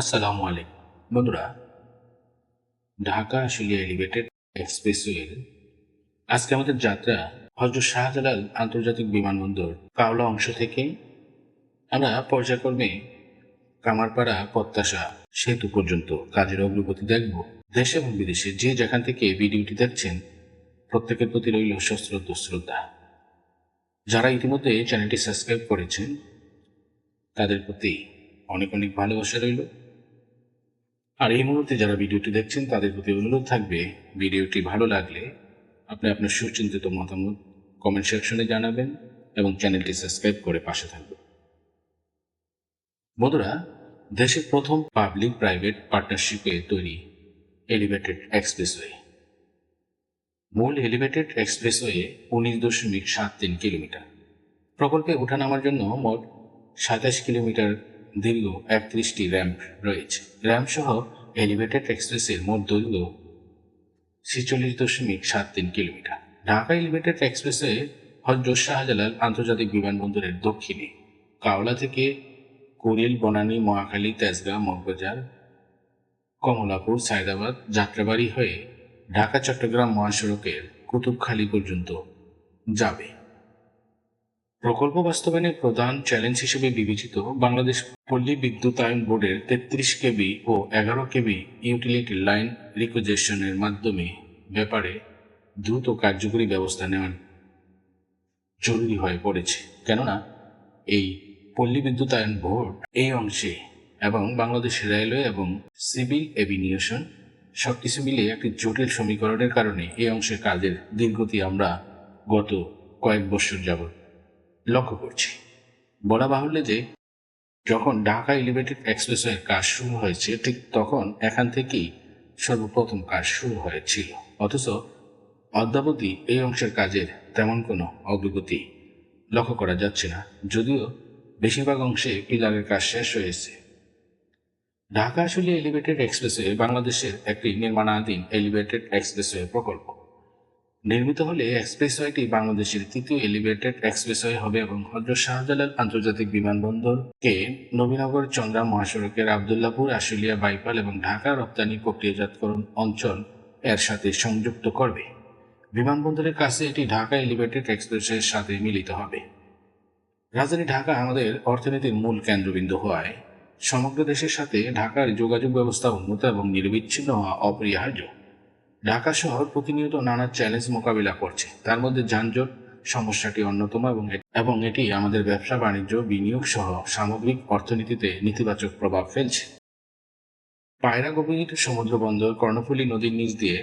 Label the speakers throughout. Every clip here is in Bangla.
Speaker 1: আসসালামু আলাইকুম। বন্ধুরা, ঢাকা আশুলিয়া এলিভেটেড এক্সপ্রেসওয়ের আজকে আমাদের যাত্রা হজরত শাহজালাল আন্তর্জাতিক বিমানবন্দর কাওলা অংশ থেকে। আমরা পর্যায়ক্রমে কামারপাড়া প্রত্যাশা সেতু পর্যন্ত কাজের অগ্রগতি দেখব। দেশ এবং বিদেশে যে যেখান থেকে ভিডিওটি দেখছেন, প্রত্যেকের প্রতি রইল সশ্রদ্ধ শ্রদ্ধা। যারা ইতিমধ্যে চ্যানেলটি সাবস্ক্রাইব করেছেন, তাদের প্রতি অনেক অনেক ভালোবাসা রইল। আর এই মুহূর্তে যারা ভিডিওটি দেখছেন, তাদের প্রতি অনুরোধ থাকবে, ভিডিওটি ভালো লাগলে আপনি আপনার সুচিন্তিত মতামত কমেন্ট সেকশনে জানাবেন এবং চ্যানেলটি সাবস্ক্রাইব করে পাশে থাকবেন। বন্ধুরা, দেশের প্রথম পাবলিক প্রাইভেট পার্টনারশিপে তৈরি এলিভেটেড এক্সপ্রেসওয়ে মূল এলিভেটেড এক্সপ্রেসওয়ে উনিশ দশমিক সাত তিন কিলোমিটার। প্রকল্পে ওঠানামার জন্য মোট সাতাশ কিলোমিটার দীর্ঘ একত্রিশটি র্যাম্প রয়েছে। র্যাম্প সহ এলিভেটেড এক্সপ্রেসের মোট দৈর্ঘ্য ছেচল্লিশ দশমিক সাত তিন কিলোমিটার। ঢাকা এলিভেটেড এক্সপ্রেসে হজরত শাহজালাল আন্তর্জাতিক বিমানবন্দরের দক্ষিণে কাওলা থেকে কুড়িল বনানী, মহাখালী তেজগাঁ মগবাজার, কমলাপুর, সায়দাবাদ যাত্রাবাড়ি হয়ে ঢাকা চট্টগ্রাম মহাসড়কের কুতুবখালী পর্যন্ত যাবে। প্রকল্প বাস্তবায়নের প্রধান চ্যালেঞ্জ হিসেবে বিবেচিত বাংলাদেশ পল্লী বিদ্যুতায়ন বোর্ডের তেত্রিশ কেবি ও এগারো কেবি ইউটিলিটি লাইন রিকোজেশনের মাধ্যমে ব্যাপারে দ্রুত কার্যকরী ব্যবস্থা নেওয়ার জরুরি হয়ে পড়েছে। কেননা, এই পল্লী বিদ্যুতায়ন বোর্ড এই অংশে এবং বাংলাদেশ রেলওয়ে এবং সিভিল এভিনিয়েশন সব কিছু মিলে একটি জটিল সমীকরণের কারণে এই অংশের কাজের দীর্ঘতি আমরা গত কয়েক বছর যাবত লক্ষ্য করছি। বলা বাহুল্য যে, যখন ঢাকা এলিভেটেড এক্সপ্রেসওয়ের কাজ শুরু হয়েছে, ঠিক তখন এখান থেকেই সর্বপ্রথম কাজ শুরু হয়েছিল। অথচ অদ্যাবধি এই অংশের কাজের তেমন কোনো অগ্রগতি লক্ষ্য করা যাচ্ছে না। যদিও বেশিরভাগ অংশে পিলারের কাজ শেষ হয়েছে। ঢাকা আসলে এলিভেটেড এক্সপ্রেসওয়ে বাংলাদেশের একটি নির্মাণাধীন এলিভেটেড এক্সপ্রেসওয়ে প্রকল্প। নির্মিত হলে এক্সপ্রেসওয়েটি বাংলাদেশের তৃতীয় এলিভেটেড এক্সপ্রেসওয়ে হবে এবং হজরত শাহজালাল আন্তর্জাতিক বিমানবন্দরকে নবীনগর চন্দ্রা মহাসড়কের আবদুল্লাপুর, আশুলিয়া বাইপাল এবং ঢাকা রপ্তানি প্রক্রিয়াজাতকরণ অঞ্চল এর সাথে সংযুক্ত করবে। বিমানবন্দরের কাছে এটি ঢাকা এলিভেটেড এক্সপ্রেসের সাথে মিলিত হবে। রাজধানী ঢাকা আমাদের অর্থনীতির মূল কেন্দ্রবিন্দু হওয়ায় সমগ্র দেশের সাথে ঢাকার যোগাযোগ ব্যবস্থা উন্নত এবং নিরবিচ্ছিন্ন হওয়া অপরিহার্য। ঢাকা শহর প্রতিনিয়ত নানা চ্যালেঞ্জ মোকাবিলা করছে। তার মধ্যে যানজট, সমস্যাটি অন্যতম এবং এবং এটি আমাদের ব্যবসা, বাণিজ্য, বিনিয়োগ সহ সামগ্রিক অর্থনীতিতে নেতিবাচক প্রভাব ফেলছে। পায়রা গভীর সমুদ্র বন্দর, কর্ণফুলী নদীর নিচ দিয়ে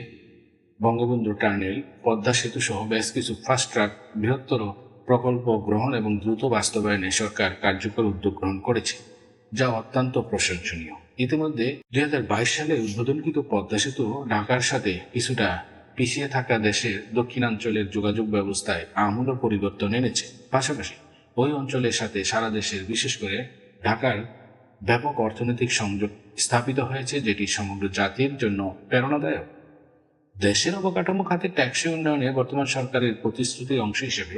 Speaker 1: বঙ্গবন্ধু টার্নেল পদ্মা সেতু সহ বেশ কিছু ফাস্ট ট্রাক বৃহত্তর প্রকল্প গ্রহণ এবং দ্রুত বাস্তবায়নে সরকার কার্যকর উদ্যোগ গ্রহণ করেছে, যা অত্যন্ত প্রশংসনীয়। ইতিমধ্যে দুই হাজার বাইশ সালে উদ্বোধনকৃত পদ্মা সেতু ঢাকার সাথে কিছুটা পিছিয়ে থাকা দেশের দক্ষিণাঞ্চলের যোগাযোগ ব্যবস্থায় আমূল পরিবর্তন এনেছে। পাশাপাশি ওই অঞ্চলের সাথে সারা দেশের, বিশেষ করে ঢাকার ব্যাপক অর্থনৈতিক সংযোগ স্থাপিত হয়েছে, যেটি সমগ্র জাতির জন্য প্রেরণাদায়ক। দেশের অবকাঠামো খাতে ট্যাক্সি উন্নয়নে বর্তমান সরকারের প্রতিশ্রুতির অংশ হিসেবে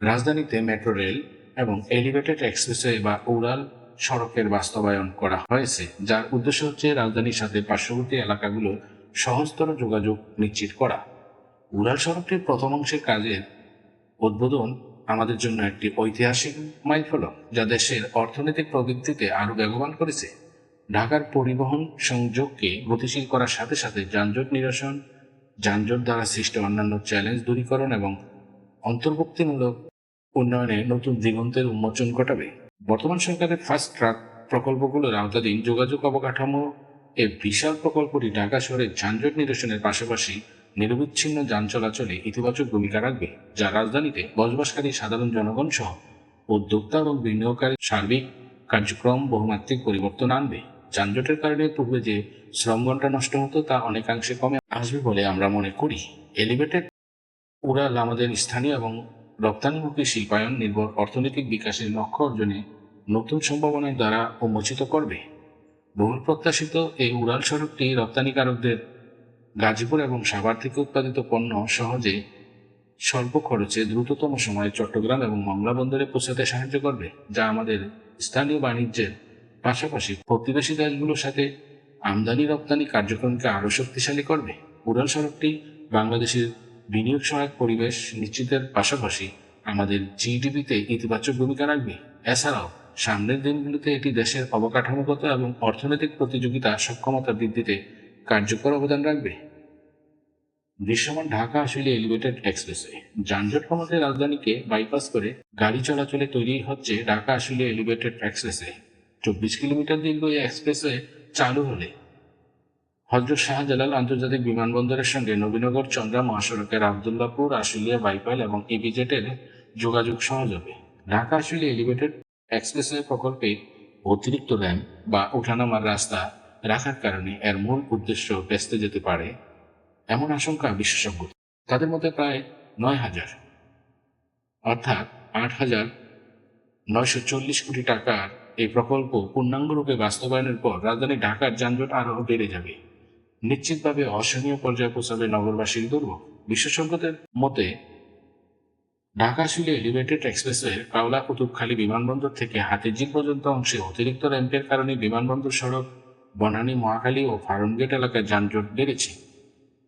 Speaker 1: রাজধানীতে মেট্রো রেল এবং এলিভেটেড এক্সপ্রেসওয়ে বা উড়াল সড়কের বাস্তবায়ন করা হয়েছে, যার উদ্দেশ্য হচ্ছে রাজধানীর সাথে পার্শ্ববর্তী এলাকাগুলোর সহজতর যোগাযোগ নিশ্চিত করা। উড়াল সড়কটির প্রথম অংশের কাজের উদ্বোধন আমাদের জন্য একটি ঐতিহাসিক মাইলফলক, যা দেশের অর্থনৈতিক প্রবৃত্তিতে আরও বেগবান করেছে। ঢাকার পরিবহন সংযোগকে গতিশীল করার সাথে সাথে যানজট নিরসন, যানজট দ্বারা সৃষ্ট অন্যান্য চ্যালেঞ্জ দূরীকরণ এবং অন্তর্ভুক্তিমূলক উন্নয়নে নতুন দিগন্তের উন্মোচন ঘটাবে। বর্তমান সরকারের ফার্স্ট ট্রাক প্রকল্পগুলোর আওতাধীন যোগাযোগ অবকাঠামো এই বিশাল প্রকল্পটি ঢাকা শহরের যানজট নিরসনের পাশাপাশি নিরবিচ্ছিন্ন যান চলাচলে ইতিবাচক ভূমিকা রাখবে, যা রাজধানীতে বসবাসকারী সাধারণ জনগণ সহ উদ্যোক্তা এবং বিনিয়োগকারী সার্বিক কার্যক্রম বহুমাত্রিক পরিবর্তন আনবে। যানজটের কারণে পূর্বে যে শ্রম ঘণ্টা নষ্ট হতো, তা অনেকাংশে কমে আসবে বলে আমরা মনে করি। এলিভেটেড উড়াল আমাদের স্থানীয় এবং রপ্তানিমুখী শিল্পায়ন নির্ভর অর্থনৈতিক বিকাশের লক্ষ্য অর্জনে নতুন সম্ভাবনার দ্বারা উন্মোচিত করবে। বহুল প্রত্যাশিত এই উড়াল সড়কটি রপ্তানিকারকদের গাজীপুর এবং সাভার থেকে উৎপাদিত পণ্য সহজে স্বল্প খরচে দ্রুততম সময়ে চট্টগ্রাম এবং মংলা বন্দরে পৌঁছাতে সাহায্য করবে, যা আমাদের স্থানীয় বাণিজ্যের পাশাপাশি প্রতিবেশী দেশগুলোর সাথে আমদানি রপ্তানি কার্যক্রমকে আরও শক্তিশালী করবে। উড়াল সড়কটি বাংলাদেশের বিনিয়োগ সহায়ক পরিবেশ নিশ্চিতের পাশাপাশি আমাদের জিডিপিতে ইতিবাচক ভূমিকা রাখবে। এছাড়াও, সামনের দিনগুলোতে এটি দেশের অবকাঠামোগত এবং অর্থনৈতিক প্রতিযোগিতা সক্ষমতা বৃদ্ধিতে কার্যকর অবদান রাখবে। দৃশ্যমান ঢাকা আসলে এলিভেটেড এক্সপ্রেসওয়ে। যানজট কমাতে রাজধানীকে বাইপাস করে গাড়ি চলাচলে তৈরি হচ্ছে ঢাকা আসলে এলিভেটেড এক্সপ্রেসওয়ে। চব্বিশ কিলোমিটার দীর্ঘ এই এক্সপ্রেসওয়ে চালু হলে হজরত শাহজালাল আন্তর্জাতিক বিমানবন্দরের সঙ্গে নবীনগর চন্দ্রা মহাসড়কের আবদুল্লাপুর, আশুলিয়া বাইপাল এবং ইপিজেটের যোগাযোগ সহজ হবে ঢাকা আশুলিয়া এলিভেটেড এক্সপ্রেসওয়ে প্রকল্পে অতিরিক্ত র্যাম্প বা ওঠানামার রাস্তা রাখার কারণে এর মূল উদ্দেশ্য ব্যস্ত যেতে পারে এমন আশঙ্কা বিশেষজ্ঞ। তাদের মধ্যে প্রায় নয় হাজার, অর্থাৎ আট হাজার নয়শো চল্লিশ কোটি টাকার এই প্রকল্প পূর্ণাঙ্গরূপে বাস্তবায়নের পর রাজধানী ঢাকার যানজট আরও বেড়ে যাবে। নিশ্চিতভাবে অসহনীয় পর্যায়ে পৌঁছাবে নগরবাসীর দুর্ভোগ। বিশেষজ্ঞদের মতে, ঢাকা শিলে এলিভেটেড এক্সপ্রেসওয়ে কাওলা কুতুবখালী বিমানবন্দর থেকে হাতিঝিল পর্যন্ত অংশে অতিরিক্ত র্যাম্পের কারণে বিমানবন্দর সড়ক, বনানী, মহাখালী ও ফার্মগেট এলাকায় যানজট বেড়েছে।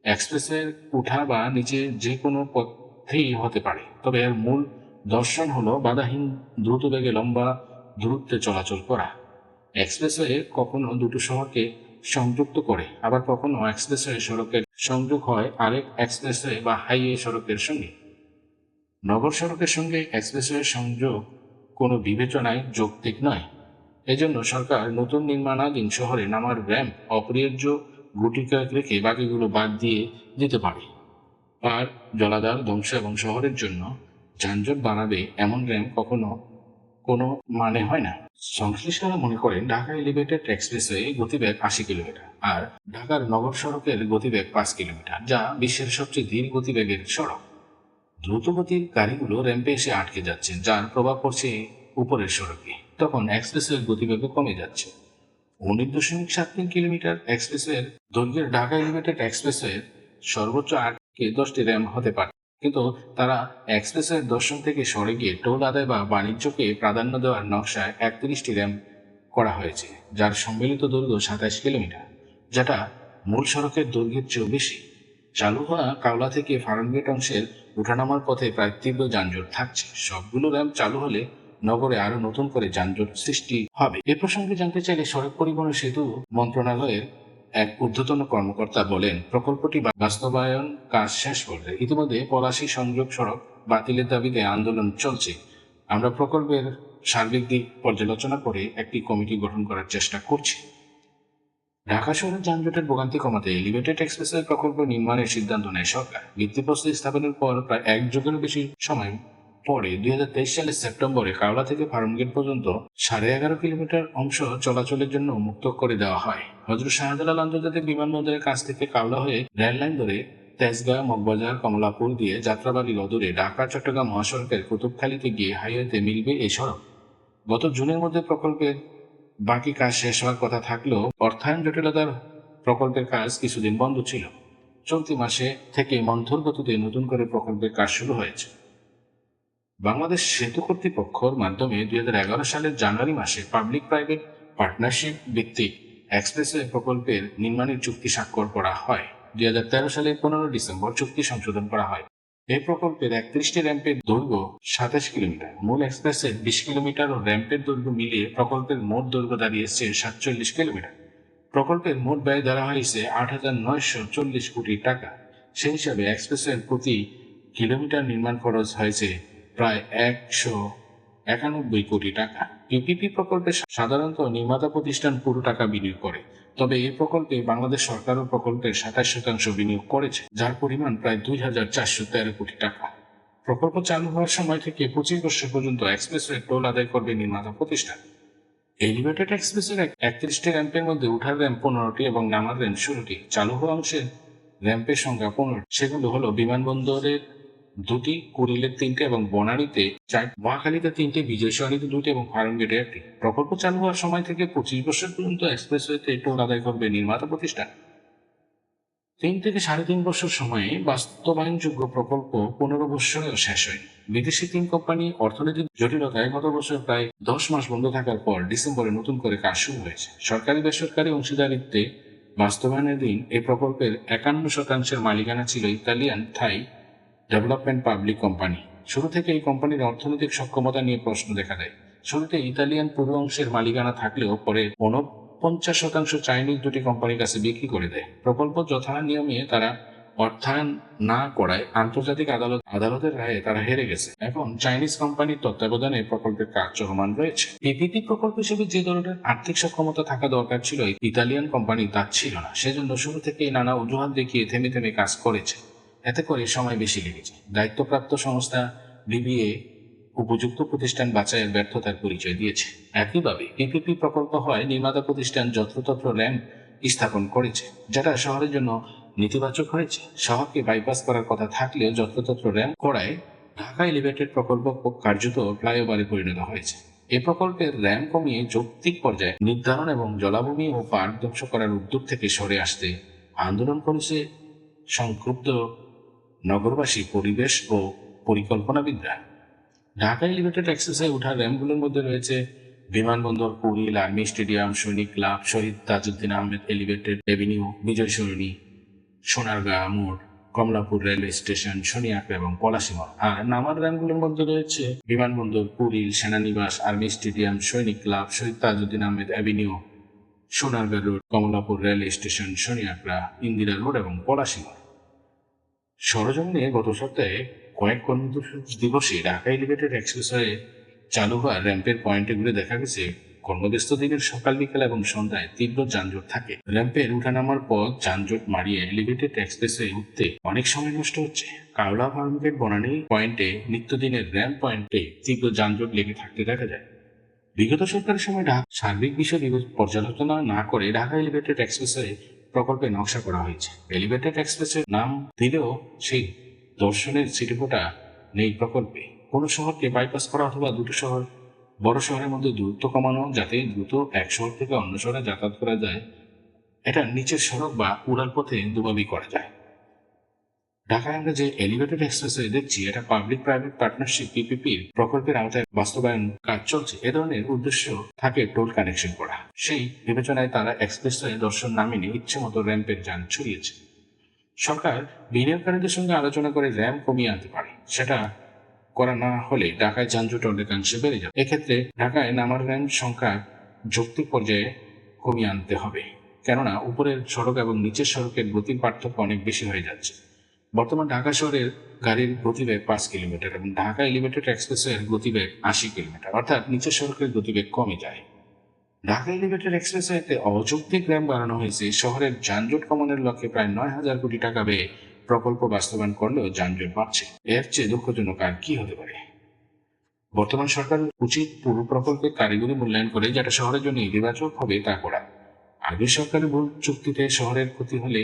Speaker 1: এক্সপ্রেসের উঠা বা নিচে যে কোনো পথেই হতে পারে, তবে এর মূল দর্শন হলো বাধাহীন দ্রুত বেগে লম্বা দূরত্বে চলাচল করা। এক্সপ্রেসওয়ে কখনো দুটো শহরকে সংযুক্ত করে। আবার কখনো এক্সপ্রেসওয়ে সড়কের সংযোগ হয় আরেক এক্সপ্রেসওয়ে বা হাইওয়ে সড়কের সঙ্গে। নগর সড়কের সঙ্গে এক্সপ্রেসওয়ে সংযোগ কোনো বিবেচনায় যৌক্তিক নয়। এজন্য সরকার নতুন নির্মাণাধীন শহরে নামার র্যাম্প অপরিহার্য গুটি কয়েক রেখে বাকিগুলো বাদ দিয়ে দিতে পারে। আর জলাধার ধ্বংস এবং শহরের জন্য যানজট বাড়াবে এমন র্যাম্প কখনো কোনো মানে হয় না। সংশ্লিষ্টরা মনে করেন ঢাকা এলিভেটেড এক্সপ্রেসওয়ে গতিবেগ আশি কিলোমিটার আর ঢাকার নগর সড়কের গতিবেগ পাঁচ কিলোমিটার, যা বিশ্বের সবচেয়ে ধীর গতিবেগের সড়ক। দ্রুতগতির গাড়িগুলো র্যাম্পে এসে আটকে যাচ্ছে, যার প্রভাব পড়ছে উপরের সড়কে। তখন এক্সপ্রেসওয়ের গতিবেগও কমে যাচ্ছে। উনিশ দশমিক সাত তিন কিলোমিটার এক্সপ্রেসওয়ের দৈর্ঘ্যের ঢাকা এলিভেটেড এক্সপ্রেসওয়ের সর্বোচ্চ আট থেকে দশটি র্যাম্প হতে পারে। কিন্তু তারা এক্সপ্রেসওয়ের দর্শন থেকে সরে গিয়ে টোল আদায় বা বাণিজ্যকে প্রাধান্য দেওয়ার নকশায় একত্রিশটি র্যাম করা হয়েছে, যার সম্মিলিত দৈর্ঘ্য সাতাশ কিলোমিটার, যেটা মূল সড়কের দৈর্ঘ্যের চেয়েও বেশি। চালু হওয়া কাওলা থেকে ফার্মগেট অংশের উঠানামার পথে প্রায় তীব্র যানজট থাকছে। সবগুলো র্যাম্প চালু হলে নগরে আরও নতুন করে যানজট সৃষ্টি হবে। এ প্রসঙ্গে জানতে চাইলে সড়ক পরিবহন সেতু মন্ত্রণালয়ের এক ঊর্ধ্বতন কর্মকর্তা বলেন, প্রকল্পটি বাস্তবায়ন কাজ শেষ করলে ইতিমধ্যে পলাশী সংযোগ সড়ক বাতিলের দাবিতে আন্দোলন চলছে। আমরা প্রকল্পের সার্বিক দিক পর্যালোচনা করে একটি কমিটি গঠন করার চেষ্টা করছি। ঢাকা শহরের যানজটের ভোগান্তি কমাতে এলিভেটেড এক্সপ্রেসওয়ে প্রকল্প নির্মাণের সিদ্ধান্ত নেয় সরকার। ভিত্তিপ্রস্তর স্থাপনের পর প্রায় এক যুগেরও বেশি সময় পরে দুই হাজার তেইশ সালের সেপ্টেম্বরে কাওলা থেকে ফার্মগেট পর্যন্ত সাড়ে এগারো কিলোমিটার অংশ চলাচলের জন্য মুক্ত করে দেওয়া হয়। হজরত শাহজালাল আন্তর্জাতিক বিমানবন্দরের কাছ থেকে কাওলা হয়ে রেল লাইন ধরে তেজগাঁ মগবাজার, কমলাপুর দিয়ে যাত্রাবাড়ি অদূরে ঢাকা, চট্টগ্রাম মহাসড়কের কুতুবখালীতে গিয়ে হাইওয়েতে মিলবে এই সড়ক। গত জুনের মধ্যে প্রকল্পের বাকি কাজ শেষ হওয়ার কথা থাকলেও অর্থায়ন জটিলতার প্রকল্পের কাজ কিছুদিন বন্ধ ছিল। চলতি মাসে থেকে মন্থর গতিতে নতুন করে প্রকল্পের কাজ শুরু হয়েছে। বাংলাদেশ সেতু কর্তৃপক্ষর মাধ্যমে দুই হাজার এগারো সালের জানুয়ারি মাসে পাবলিক প্রাইভেট পার্টনারশিপ ভিত্তিক এক্সপ্রেসওয়ে প্রকল্পের নির্মাণের চুক্তি স্বাক্ষর করা হয়। দুই সালের পনেরো ডিসেম্বর চুক্তি সংশোধন করা হয়। এই প্রকল্পের একত্রিশটি র্যাম্পের দৈর্ঘ্য সাতাশ কিলোমিটার। মূল এক্সপ্রেসের বিশ কিলোমিটার ও র্যাম্পের দৈর্ঘ্য মিলিয়ে প্রকল্পের মোট দৈর্ঘ্য দাঁড়িয়েছে সাতচল্লিশ কিলোমিটার। প্রকল্পের মোট ব্যয় ধরা হয়েছে আট হাজার নয়শো চল্লিশ কোটি টাকা। সেই হিসাবে এক্সপ্রেসের প্রতি কিলোমিটার নির্মাণ খরচ হয়েছে প্রায় একশো একানব্বই কোটি টাকা। পিপিপি প্রকল্পে সাধারণত নির্মাতা প্রতিষ্ঠান পুরো টাকা বিনিয়োগ করে। তবে এই প্রকল্পে বাংলাদেশ সরকারও প্রকল্পের সাতাশ শতাংশ বিনিয়োগ করেছে, যার পরিমাণ প্রায় দুই হাজার চারশো তেরো কোটি টাকা। প্রকল্প চালু হওয়ার সময় থেকে পঁচিশ বছর পর্যন্ত এক্সপ্রেসওয়ে টোল আদায় করবে নির্মাতা প্রতিষ্ঠান। এলিভেটেড এক্সপ্রেসের একত্রিশটি র্যাম্পের মধ্যে উঠার র্যাম্প পনেরোটি এবং নামার র্যাম্প ষোলোটি। চালু হওয়া অংশের র্যাম্পের সংখ্যা পনেরো। সেগুলো হলো বিমানবন্দরের দুটি কুড়িলের তিনটে এবং বনানীতে চার মহাখালীতে তিনটে বিজয় দুটি এবং ফার্মগেটে একটি। প্রকল্প চালু হওয়ার সময় থেকে পঁচিশ বছর পর্যন্ত এক্সপ্রেসওয়েতে টোল আদায় করবে নির্মাতা প্রতিষ্ঠান। তিন থেকে সাড়ে তিন বছর সময়ে বাস্তবায়নযোগ্য প্রকল্প পনেরো বছরেও শেষ হয়নি। বিদেশি তিন কোম্পানি অর্থনৈতিক জটিলতায় গত বছর প্রায় দশ মাস বন্ধ থাকার পর ডিসেম্বরে নতুন করে কাজ শুরু হয়েছে। সরকারি বেসরকারি অংশীদারিত্বে বাস্তবায়নের দিন এই প্রকল্পের একান্ন শতাংশের মালিকানা ছিল Italian, Thai development public company. শুরু থেকে এই কোম্পানির অর্থনৈতিক সক্ষমতা নিয়ে প্রশ্ন দেখা দেয়। শুরুতে ইতালিয়ান পূর্ব অংশের মালিকানা থাকলেও পরে পঞ্চাশ শতাংশ চাইনিজ দুটি কোম্পানির কাছে বিক্রি করে দেয়। প্রকল্প যথা নিয়মে তারা অর্থায়ন না করায় আন্তর্জাতিক আদালত আদালতের রায়ে তারা হেরে গেছে। এখন চাইনিজ কোম্পানির তত্ত্বাবধানে প্রকল্পের কাজ চলমান রয়েছে। পিপিপি প্রকল্প হিসেবে যে ধরনের আর্থিক সক্ষমতা থাকা দরকার ছিল ইতালিয়ান কোম্পানি তা ছিল না। সেজন্য শুরু থেকেই নানা অজুহাত দেখিয়ে থেমে থেমে কাজ করেছে। এতে করে সময় বেশি লেগেছে দায়িত্বপ্রাপ্ত সংস্থা বিবিএ উপযুক্ত প্রতিষ্ঠান বাছাইয়ের ব্যর্থতার পরিচয় দিয়েছে। একইভাবে পিপিপি প্রকল্প হয় নির্মাতা প্রতিষ্ঠান যত্রতত্র র্যাম্প স্থাপন করেছে, যেটা শহরের জন্য নেতিবাচক হয়েছে। শহরকে বাইপাস করার কথা থাকলেও যত্রতত্র র্যাম্প করায় ঢাকা এলিভেটেড প্রকল্প কার্যত ফ্লাইওভারে পরিণত হয়েছে। এ প্রকল্পের র্যাম কমিয়ে যৌক্তিক পর্যায়ে নির্ধারণ এবং জলাভূমি ও পার্ক ধ্বংস করার উদ্যোগ থেকে সরে আসতে আন্দোলন করেছে সংক্ষুব্ধ নগরবাসী, পরিবেশ ও পরিকল্পনাবিদরা। ঢাকা এলিভেটেড এক্সারসাইজ ওঠা র্যামগুলোর মধ্যে রয়েছে বিমানবন্দর, কুড়িল, আর্মি স্টেডিয়াম, সৈনিক ক্লাব, শহীদ তাজউদ্দিন আহমেদ এলিভেটেড এভিনিউ বিজয় সরণি সোনারগাঁ, মোড়, কমলাপুর রেলওয়ে স্টেশন শনিয়াকড়া এবং পলাশিমল আর নামার র্যামগুলোর মধ্যে রয়েছে বিমানবন্দর, কুড়িল, সেনানিবাস, আর্মি স্টেডিয়াম, সৈনিক ক্লাব, শহীদ Tajuddin Ahmed avenue Sonargaon road, Kamalapur railway station Shaniakhra Indira road এবং পলাশিমল সরজমিনে গত সপ্তাহে কয়েক কর্মদিবস দিবসে ঢাকা এলিভেটেড এক্সপ্রেসওয়ে চালু হওয়া র্যাম্পের পয়েন্টে ঘুরে দেখা গেছে, কর্মব্যস্ত দিনের সকাল, বিকাল এবং সন্ধ্যায় তীব্র যানজট থাকে। র্যাম্পের উঠানামার পর যানজট মারিয়ে এলিভেটেড এক্সপ্রেসওয়ে উঠতে অনেক সময় নষ্ট হচ্ছে। কাওলা ফার্মগেট বনানী পয়েন্টে নিত্যদিনের র্যাম্প পয়েন্টে তীব্র যানজট লেগে থাকতে দেখা যায়। বিগত সরকারের সময় ঢাকা সার্বিক বিষয় পর্যালোচনা না করে ঢাকা এলিভেটেড এক্সপ্রেসওয়ে প্রকল্পে নকশা করা হয়েছে। এলিভেটেড এক্সপ্রেসের নাম দিলেও সেই দর্শনের শিল্পটা নেই প্রকল্পে। কোনো শহরকে বাইপাস করা অথবা দুটো শহর, বড় শহরের মধ্যে দূরত্ব কমানো যাতে দ্রুত এক শহর থেকে অন্য শহরে যাতায়াত করা যায়, এটা নিচের সড়ক বা উড়াল পথে দুভাবেই করা যায়। ঢাকায় আমরা যে এলিভেটেড এক্সপ্রেসওয়ে দেখছি, এটা পাবলিক প্রাইভেট পার্টনারশিপ পিপিপির প্রকল্পের আওতায় বাস্তবায়ন কাজ চলছে। এ ধরনের উদ্দেশ্য থাকে টোল কানেকশন করা। সেই বিবেচনায় তারা এক্সপ্রেসওয়ে দর্শন না মেনে ইচ্ছে মতো র্যাম্পের যান ছড়িয়েছে। সরকার বিনিয়োগকারীদের সঙ্গে আলোচনা করে র্যাম কমিয়ে আনতে পারে। সেটা করা না হলে ঢাকায় যানজট অনেকাংশে বেড়ে যাবে। এক্ষেত্রে ঢাকায় নামার র্যাম সংখ্যা যৌক্তিক পর্যায়ে কমিয়ে আনতে হবে। কেননা, উপরের সড়ক এবং নিচের সড়কের গতির পার্থক্য অনেক বেশি হয়ে যাচ্ছে। বর্তমান ঢাকা শহরের গাড়ির গতিবেগ পাঁচ কিলোমিটার এবং ঢাকা এলিভেটেড এক্সপ্রেসের গতিবেগ আশি কিলোমিটার, অর্থাৎ নিচের সড়কের গতিবেগ কমে যায়। ঢাকা এলিভেটেড এক্সপ্রেসওয়েতে অযৌক্তিক র্যাম বাড়ানো হয়েছে। শহরের যানজট কমানোর লক্ষ্যে প্রায় নয় হাজার কোটি টাকা ব্যয়ে প্রকল্প বাস্তবায়ন করলেও যানজট বাড়ছে। এর চেয়ে দুঃখজনক আর কি হতে পারে? বর্তমান সরকার উচিত পুরো প্রকল্পের কারিগরি মূল্যায়ন করে যেটা শহরের জন্য ইতিবাচক হবে তা করা। আগের সরকারের ভুল চুক্তিতে শহরের ক্ষতি হলে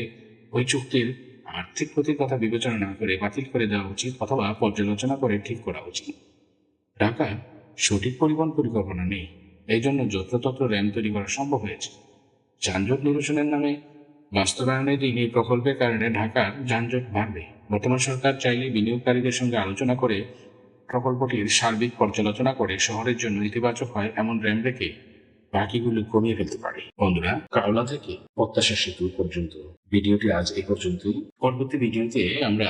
Speaker 1: ওই চুক্তির আর্থিক ক্ষতির কথা বিবেচনা না করে বাতিল করে দেওয়া উচিত অথবা পর্যালোচনা করে ঠিক করা উচিত। ঢাকায় সঠিক পরিবহন পরিকল্পনা নেই। এই জন্য যত্রতত্র র্যাম তৈরি করা সম্ভব হয়েছে। যানজট নিরসনের নামে বাস্তবায়নের দিন এই প্রকল্পের কারণে ঢাকার যানজট বাড়বে। বর্তমান সরকার চাইলে বিনিয়োগকারীদের সঙ্গে আলোচনা করে প্রকল্পটির সার্বিক পর্যালোচনা করে শহরের জন্য ইতিবাচক হয় এমন র্যাম রেখে বাকিগুলো কমিয়ে ফেলতে পারে। বন্ধুরা কাওলা থেকে প্রত্যাশা সেতু পর্যন্ত। ভিডিওটি আজ এ পর্যন্তই। পরবর্তী ভিডিওতে আমরা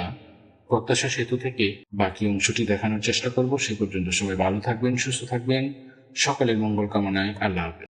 Speaker 1: প্রত্যাশা সেতু থেকে বাকি অংশটি দেখানোর চেষ্টা করব। সে পর্যন্ত সবাই ভালো থাকবেন, সুস্থ থাকবেন। সকালের মঙ্গল কামনায় আল্লাহ হাফেজ।